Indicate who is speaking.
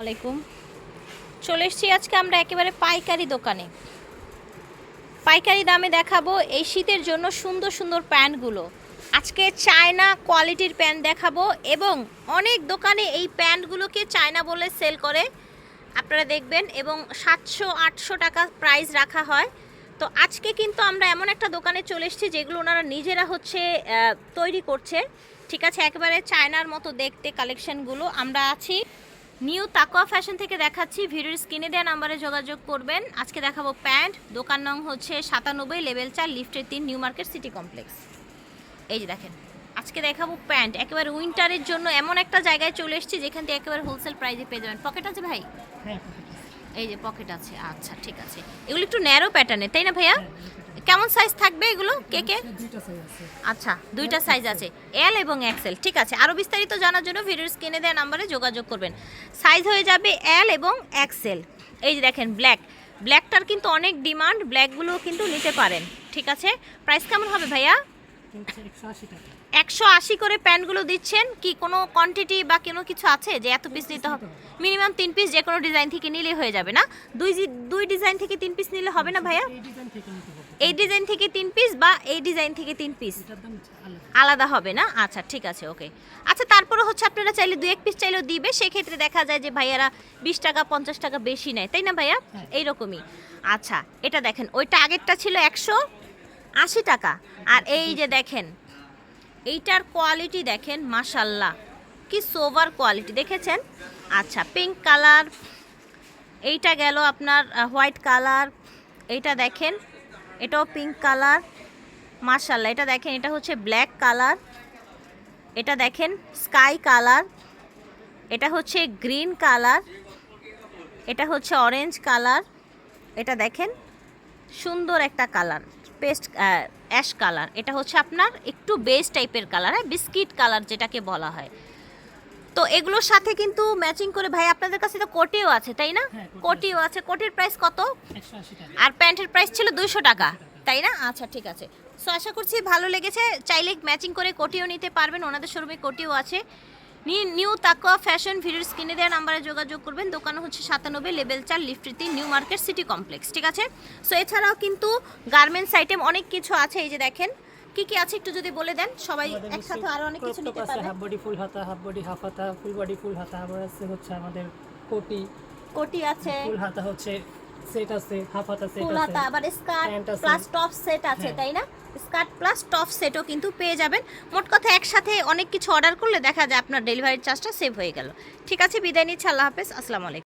Speaker 1: আলাইকুম। চলে এসেছি আজকে আমরা একেবারে পাইকারি দোকানে। পাইকারি দামে দেখাবো এই শীতের জন্য সুন্দর সুন্দর প্যান্টগুলো। আজকে চায়না কোয়ালিটির প্যান্ট দেখাবো এবং অনেক দোকানে এই প্যান্টগুলোকে চায়না বলে সেল করে। আপনারা দেখবেন এবং সাতশো, আটশো টাকা প্রাইস রাখা হয়। তো আজকে কিন্তু আমরা এমন একটা দোকানে চলে এসেছি যেগুলো ওনারা নিজেরা হচ্ছে তৈরি করছে। ঠিক আছে, একেবারে চায়নার মতো দেখতে কালেকশনগুলো আমরা আছি নিউ তাকোয়া ফ্যাশন থেকে দেখাচ্ছি। ভিডিওর স্ক্রিনে দেওয়া নাম্বারে যোগাযোগ করবেন। আজকে দেখাবো প্যান্ট। দোকান নং হচ্ছে সাতানব্বই লেভেল চার লিফটের তিন নিউ মার্কেট সিটি কমপ্লেক্স। এই যে দেখেন আজকে দেখাবো প্যান্ট। একেবারে উইন্টারের জন্য এমন একটা জায়গায় চলে এসেছি যেখান থেকে একেবারে হোলসেল প্রাইসে পেয়ে যাবেন। পকেট আছে ভাই?
Speaker 2: হ্যাঁ
Speaker 1: এই যে পকেট আছে। আচ্ছা ঠিক আছে। এগুলো একটু ন্যারো প্যাটার্নের তাই না ভাইয়া? কেমন সাইজ থাকবে এগুলো? কে কে? আচ্ছা দুইটা সাইজ আছে। এল এবং এক্সেল ঠিক আছে। আরও বিস্তারিত জানার জন্য ভিডিওর স্ক্রিনে দেওয়া নাম্বারে যোগাযোগ করবেন। সাইজ হয়ে যাবে এল এবং এক্সেল এই যে দেখেন ব্ল্যাক ব্ল্যাকটার কিন্তু অনেক ডিমান্ড ব্ল্যাকগুলো কিন্তু নিতে পারেন ঠিক আছে? প্রাইস কেমন হবে ভাইয়া?
Speaker 2: একশো আশি টাকা।
Speaker 1: একশো আশি করে প্যান্টগুলো দিচ্ছেন। কি কোনো কোয়ান্টিটি বা কোনো কিছু আছে যে এত পিস নিতে হবে? মিনিমাম তিন পিস যে কোনো ডিজাইন থেকে নিলে হয়ে যাবে না। দুই দুই ডিজাইন থেকে তিন পিস নিলে হবে না ভাইয়া?
Speaker 2: এই ডিজাইন থেকে
Speaker 1: তিন পিস বা এই ডিজাইন থেকে তিন পিস
Speaker 2: আলাদা।
Speaker 1: আলাদা হবে না? আচ্ছা ঠিক আছে ওকে আচ্ছা তারপরে হচ্ছে আপনারা চাইলে দু এক পিস চাইলেও দিবে। সেক্ষেত্রে দেখা যায় যে ভাইয়ারা বিশ টাকা পঞ্চাশ টাকা বেশি নেয়। তাই না ভাইয়া?
Speaker 2: হ্যাঁ।
Speaker 1: এইরকমই। আচ্ছা এটা দেখেন ওইটা আগেরটা ছিল একশো আশি টাকা। আর এই যে দেখেন এইটার কোয়ালিটি দেখেন মাশাল্লাহ কি সোভার কোয়ালিটি দেখেছেন? আচ্ছা পিঙ্ক কালার এইটা গেল আপনার হোয়াইট কালার এইটা দেখেন, এটাও পিঙ্ক কালার মার্শাল্লাহ এটা দেখেন, এটা হচ্ছে ব্ল্যাক কালার এটা দেখেন স্কাই কালার এটা হচ্ছে গ্রিন কালার এটা হচ্ছে অরেঞ্জ কালার এটা দেখেন, সুন্দর একটা কালার পেস্ট অ্যাশ কালার। এটা হচ্ছে আপনার একটু বেস টাইপের কালার হ্যাঁ বিস্কিট কালার যেটাকে বলা হয়। তো এগুলোর সাথে কিন্তু ম্যাচিং করে ভাই আপনাদের কাছে তো কোটিও আছে তাই না?
Speaker 2: হ্যাঁ,
Speaker 1: কোটিও আছে। কোটির প্রাইস কত? আর প্যান্টের প্রাইস ছিল দুইশো টাকা তাই না? আচ্ছা ঠিক আছে। সো আশা করছি ভালো লেগেছে। চাইলে ম্যাচিং করে কোটিও নিতে পারবেন। ওনাদের শোরুমে কোটিও আছে। নিউ তাকুয়া ফ্যাশন ভিডিওর স্ক্রিনে দেওয়া নাম্বারে যোগাযোগ করবেন। দোকান হচ্ছে সাতানব্বই লেভেল চার লিফ্ট্রিতে নিউ মার্কেট সিটি কমপ্লেক্স ঠিক আছে? সো এছাড়াও কিন্তু গার্মেন্টস আইটেম অনেক কিছু আছে এই যে দেখেন। কি কি আছে একটু যদি বলে দেন সবাই একসাথে আরও অনেক কিছু নিতে
Speaker 2: আছে
Speaker 1: পারবেন
Speaker 2: হাফ বডি ফুল হাতা হাফ বডি হাফ হাতা ফুল বডি ফুল হাতা আবার আছে হচ্ছে আমাদের কোটি।
Speaker 1: কোটি আছে।
Speaker 2: ফুল হাতা হচ্ছে সেট আছে হাফ হাতা সেট
Speaker 1: ফুল হাতা আবার স্কার্ট প্লাস টপ সেট আছে
Speaker 2: হ্যাঁ।
Speaker 1: তাই না? স্কার্ট প্লাস টপ সেটও কিন্তু পেয়ে যাবেন। মোট কথা একসাথে অনেক কিছু অর্ডার করলে দেখা যায় আপনার ডেলিভারি চার্জটা সেভ হয়ে গেল। ঠিক আছে বিদায় নিচ্ছি আল্লাহ হাফেজ আসসালামু আলাইকুম।